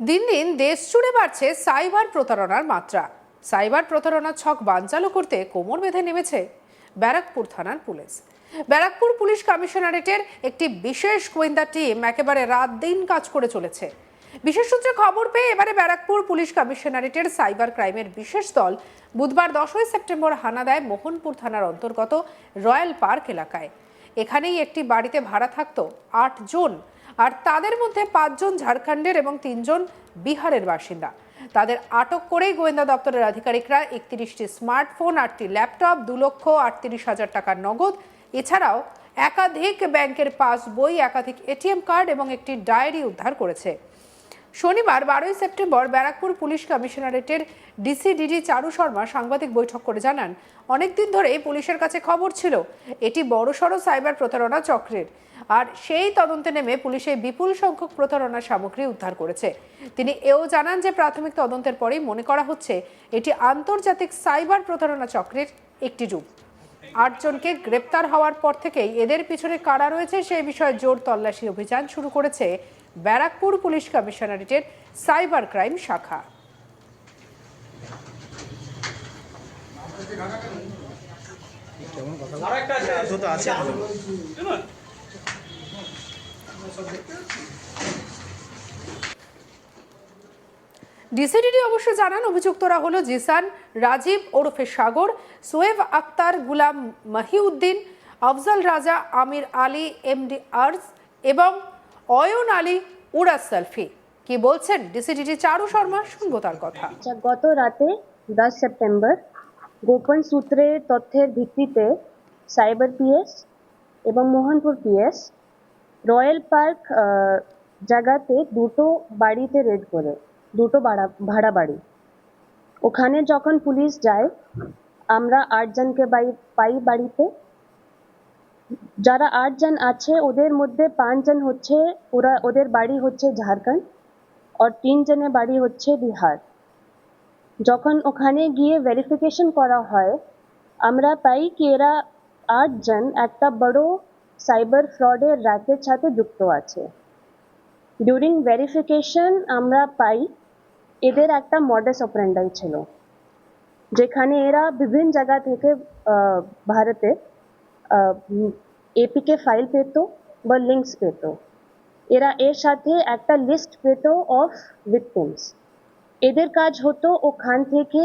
দিন দিন দেশ জুড়ে বাড়ছে সাইবার প্রতারণার মাত্রা। সাইবার প্রতারণার ছক বানচালু করতে কোমর বেঁধে নেমেছে ব্যারাকপুর থানার পুলিশ। ব্যারাকপুর পুলিশ কমিশনারেটের একটি বিশেষ গোয়েন্দা টিম একেবারে রাত দিন কাজ করে চলেছে। বিশেষ সূত্রে খবর পেয়ে এবারে ব্যারাকপুর পুলিশ কমিশনারেটের সাইবার ক্রাইমের বিশেষ দল বুধবার দশই সেপ্টেম্বর হানা দেয় মোহনপুর থানার অন্তর্গত রয়্যাল পার্ক এলাকায়। এখানেই একটি বাড়িতে ভাড়া থাকত আট জন আর তাদের মধ্যে পাঁচজন ঝাড়খণ্ডের এবং তিনজন বিহারের বাসিন্দা। তাদের আটক করেই গোয়েন্দা দপ্তরের আধিকারিকরা একত্রিশটি স্মার্টফোন, আটটি ল্যাপটপ, দু লক্ষ আটত্রিশ হাজার টাকার নগদ, এছাড়াও একাধিক ব্যাংকের পাস বই, একাধিক এটিএম কার্ড এবং একটি ডায়েরি উদ্ধার করেছে। শনিবার বারোই সেপ্টেম্বর ব্যারাকপুর পুলিশ কমিশনারেটের ডিসিডিডি চারু শর্মা সাংবাদিক বৈঠক করে জানান, অনেকদিন ধরে পুলিশের কাছে খবর ছিল, এটি বড়সড় সাইবার প্রতারণা চক্রের। আর সেই তদন্তে নেমে পুলিশ বিপুল সংখ্যক প্রতারণা সামগ্রী উদ্ধার করেছে। তিনি এও জানান যে প্রাথমিক তদন্তের পরেই মনে করা হচ্ছে এটি আন্তর্জাতিক সাইবার প্রতারণা চক্রের একটি রূপ। আটজনকে গ্রেপ্তার হওয়ার পর থেকেই এদের পিছনে কারা রয়েছে সেই বিষয়ে জোর তল্লাশি অভিযান শুরু করেছে ব্যারাকপুর পুলিশ কমিশনারেটের সাইবার ক্রাইম শাখা। তো তো আছে। ডিসিডিডি অবশ্য জানান, অভিযুক্তরা হলো জিসান, রাজীব ওরফে সাগর সোয়েব আক্তার, গুলাম মাহিউদ্দিন, আফজাল রাজা, আমির আলী, এমডি আর্জ এবং অয়ন আলী উরাস সেলফি। কি বলছেন ডিসিডিডি চারু শর্মা? শুনব তার কথা। আচ্ছা গত রাতে দশ সেপ্টেম্বর গোপন সূত্রে তথ্যের ভিত্তিতে সাইবার পিএস এবং মোহনপুর পিএস রয়্যাল পার্ক জায়গাতে দুটো বাড়িতে রেড করে, দুটো ভাড়া ভাড়া বাড়ি। ওখানে যখন পুলিশ যায়, আমরা আটজনকে বাই, পাই বাড়িতে। যারা আটজন আছে, ওদের মধ্যে পাঁচজন হচ্ছে, ওরা, ওদের বাড়ি হচ্ছে ঝাড়খণ্ড, আর তিনজনের বাড়ি হচ্ছে বিহার। যখন ওখানে গিয়ে ভেরিফিকেশন করা হয়, আমরা পাই কি এরা আটজন একটা বড় সাইবার ফ্রডের র্যাকের সাথে যুক্ত আছে। ডিউরিং ভেরিফিকেশন আমরা পাই এদের একটা মডাস অপারেন্ডাই ছিল, যেখানে এরা বিভিন্ন জায়গা থেকে ভারতে এপিকে ফাইল পেত বা লিঙ্কস পেত। এরা এর সাথে একটা লিস্ট পেত অফ ভিকটিমস এদের কাজ হতো ওখান থেকে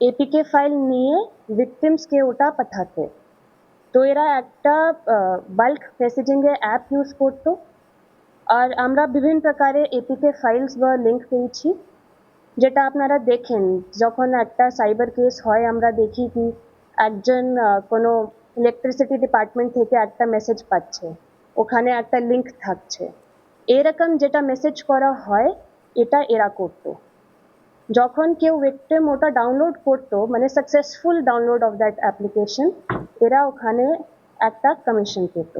এপিকে ফাইল নিয়ে ভিকটিমসকে ওটা পাঠাতে। তো এরা একটা বাল্ক মেসেজিংয়ের অ্যাপ ইউজ করতো। আর আমরা বিভিন্ন প্রকারের এপিকে ফাইলস বা লিঙ্ক পেয়েছি, যেটা আপনারা দেখেন, যখন একটা সাইবার কেস হয়, আমরা দেখি কি একজন কোনো ইলেকট্রিসিটি ডিপার্টমেন্ট থেকে একটা মেসেজ পাচ্ছে, ওখানে একটা লিঙ্ক থাকছে। এরকম যেটা মেসেজ করা হয়, এটা এরা করতো। যখন কেউ ভিকটিম ওটা ডাউনলোড করতো মানে successful download of that application এরা ওখানে একটা কমিশন পেত।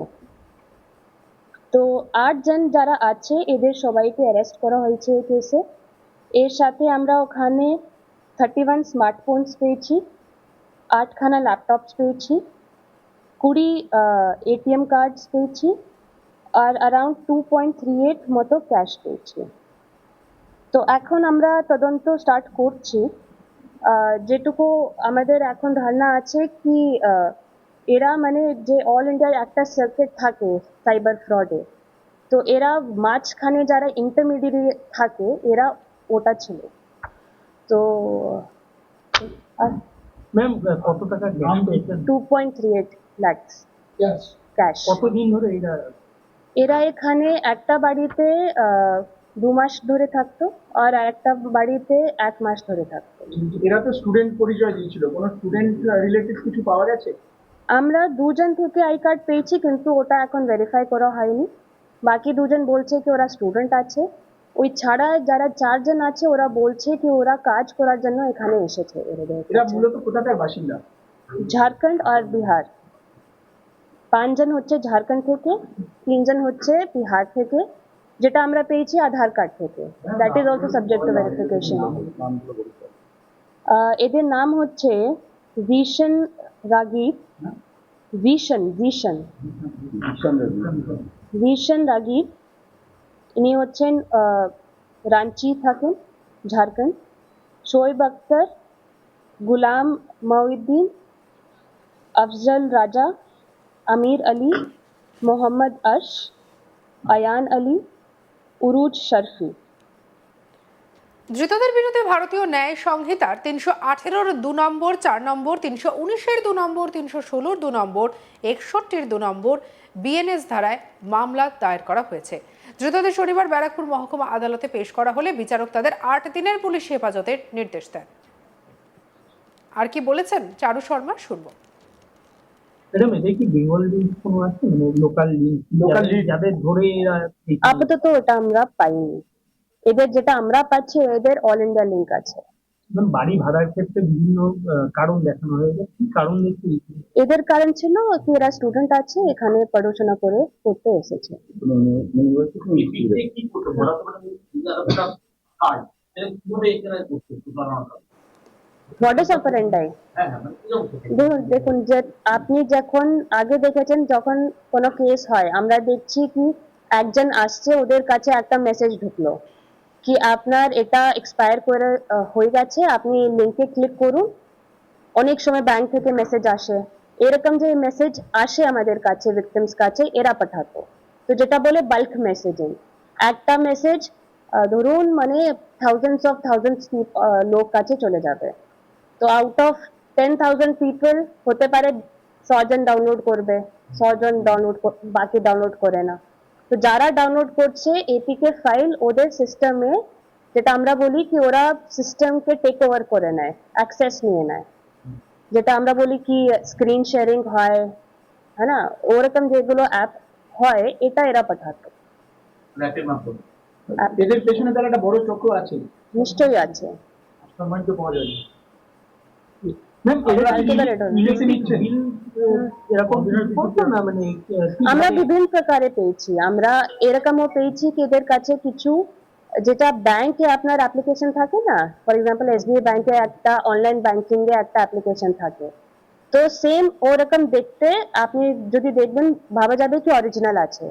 তো আটজন যারা আছে, এদের সবাইকে অ্যারেস্ট করা হয়েছে এই কেসে এর সাথে আমরা ওখানে থার্টি ওয়ান স্মার্টফোনস পেয়েছি, আটখানা ল্যাপটপস পেয়েছি, কুড়ি এটিএম কার্ডস পেয়েছি, আর around two point three eight মতো ক্যাশ পেয়েছি। তো এখন আমরা তদন্ত স্টার্ট করছি। যেটুকু আমাদের এখন ধারণা আছে কি এরা মানে যে অল ইন্ডিয়ার একটা সার্কিট থাকে সাইবার ফ্রডে তো এরা মাঝখানে যারা ইন্টারমিডিয়েট থাকে এরা ওটা ছিল। তো ম্যাম কত টাকা গ্রাম two point three eight lakhs cash কতদিন ধরে এইটা এরা এখানে একটা বাড়িতে দু মাস ধরে থাকতো আর একটা বাড়িতে এক মাস ধরে থাকতো। এরা তো স্টুডেন্ট পরিচয় দিয়েছিল। কোনো স্টুডেন্ট রিলেটেড কিছু পাওয়া গেছে? আমরা দুজন থেকে আই কার্ড পেয়েছি কিন্তু ওটা এখন ভেরিফাই করা হয়নি। বাকি দুজন বলছে কি ওরা স্টুডেন্ট আছে। ওই ছাড়া যারা চারজন আছে ওরা বলছে কি ওরা কাজ করার জন্য এখানে এসেছে। এরা কাছে। মূলত কোথাকার বাসিন্দা? ঝাড়খণ্ড আর বিহার। পাঁচজন হচ্ছে ঝাড়খণ্ড থেকে তিনজন হচ্ছে বিহার থেকে। যেটা আমরা পেয়েছি আধার কার্ড থেকে that is also subject to verification এদের নাম হচ্ছে ভিশন রাগীব ভিশন ভিশন ভিশন রাগীব ইনি হচ্ছেন রাঞ্চি থাকেন ঝাড়খণ্ড শোয়েব আক্তার গুলাম মঈউদ্দিন আফজল রাজা আমির আলী মোহাম্মদ আশ আয়ান আলী উরুজ শরফি। ধৃতদের বিরুদ্ধে ভারতীয় ন্যায় সংহিতার তিনশো আঠেরোর দু নম্বর, চার নম্বর, তিনশো উনিশের দু নম্বর, তিনশো ষোলোর দু নম্বর, একষট্টির দু নম্বর, বিএনএস ধারায় মামলা দায়ের করা হয়েছে। ধৃতদের শনিবার ব্যারাকপুর মহকুমা আদালতে পেশ করা হলে বিচারক তাদের আট দিনের পুলিশ হেফাজতের নির্দেশ দেন। আর কি বলেছেন? চারু শর্মা, শুনব। ম্যাডাম এদের কি বেঙ্গল লিঙ্ক কোনো আছে? মানে লোকাল লিঙ্ক Local link। যাদের ধরে এরা আপাতত ওটা আমরা পাইনি। এদের যেটা আমরা পাচ্ছি এদের অল ইন্ডিয়া লিঙ্ক আছে। বাড়ি ভাড়ার ক্ষেত্রে বিভিন্ন কারণ দেখানো হয়েছে। কি কারণ দেখতে এদের কারণ ছিল কি এরা স্টুডেন্ট আছে এখানে পড়াশোনা করে করতে এসেছে। কি করতে বলা তো কার্ড এটা কীভাবে এখানে করতে প্রতারণা মডাস অপারেন্ডাই হ্যাঁ হ্যাঁ দেখুন যে আপনি যখন আগে দেখেছেন যখন কোনো কেস হয় আমরা দেখছি কি একজন আসছে ওদের কাছে একটা মেসেজ ঢুকলো কি আপনার এটা এক্সপায়ার করে হয়ে গেছে আপনি লিঙ্কে ক্লিক করুন। অনেক সময় ব্যাংক থেকে মেসেজ আসে। এরকম যে মেসেজ আসে আমাদের কাছে ভিকটিমস কাছে এরা পাঠাতো। তো যেটা বলে বাল্ক মেসেজিং একটা মেসেজ ধরুন মানে থাউজেন্ডস অফ থাউজেন্ডস লোক কাছে চলে যাবে। তো out of ten thousand people হতে পারে ছজন ডাউনলোড করবে ছজন ডাউনলোড বাকি ডাউনলোড করে না। তো যারা ডাউনলোড করছে এপিকে ফাইল ওদের সিস্টেমে যেটা আমরা বলি কি ওরা সিস্টেমকে টেক ওভার করে নেয় অ্যাক্সেস নিয়ে নেয়। যেটা আমরা বলি কি স্ক্রিন শেয়ারিং হয় হ্যাঁ না? ওরকম যেগুলো অ্যাপ হয় এটা এরা পাঠাতো। র্যাপের এদের পেছনে তার একটা বড় চক্র আছে। নিশ্চয়ই আছে। পাওয়া যাবে। আমরা বিভিন্ন প্রকারে পেয়েছি। আমরা এরকমও পেয়েছি কি এদের কাছে কিছু যেটা ব্যাংকে আপনার অ্যাপ্লিকেশন থাকে না? ফর এক্সাম্পল এসবিআই ব্যাংকে একটা অনলাইন ব্যাংকিং এ একটা অ্যাপ্লিকেশন থাকে। তো সেম ওরকম দেখতে আপনি যদি দেখবেন ভাবা যাবে কি অরিজিনাল আছে।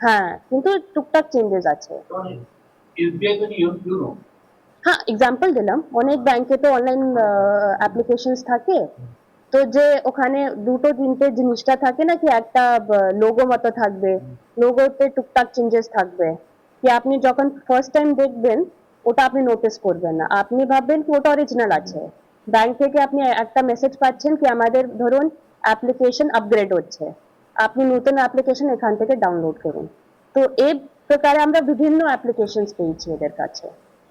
হ্যাঁ কিন্তু টুকটাক চেঞ্জেস আছে। এসবিআই তো ইউনো হ্যাঁ এক্সাম্পল দিলাম। অনেক ব্যাংকে তো অনলাইন অ্যাপ্লিকেশনস থাকে। তো যে ওখানে দুটো, তিনটে জিনিসটা থাকে না কি, একটা লোগো মতো থাকবে। লোগোতে টুকটাক চেঞ্জেস থাকবে। কি আপনি যখন ফার্স্ট টাইম দেখবেন, ওটা আপনি নোটিস করবেন না। আপনি ভাববেন কি, ওটা অরিজিনাল আছে। ব্যাংক থেকে আপনি একটা মেসেজ পাচ্ছেন কি, আমাদের ধরুন অ্যাপ্লিকেশন আপগ্রেড হচ্ছে। আপনি নতুন অ্যাপ্লিকেশন এখান থেকে ডাউনলোড করুন। তো এই প্রকারে আমরা বিভিন্ন অ্যাপ্লিকেশনস পেয়েছি এদের কাছে।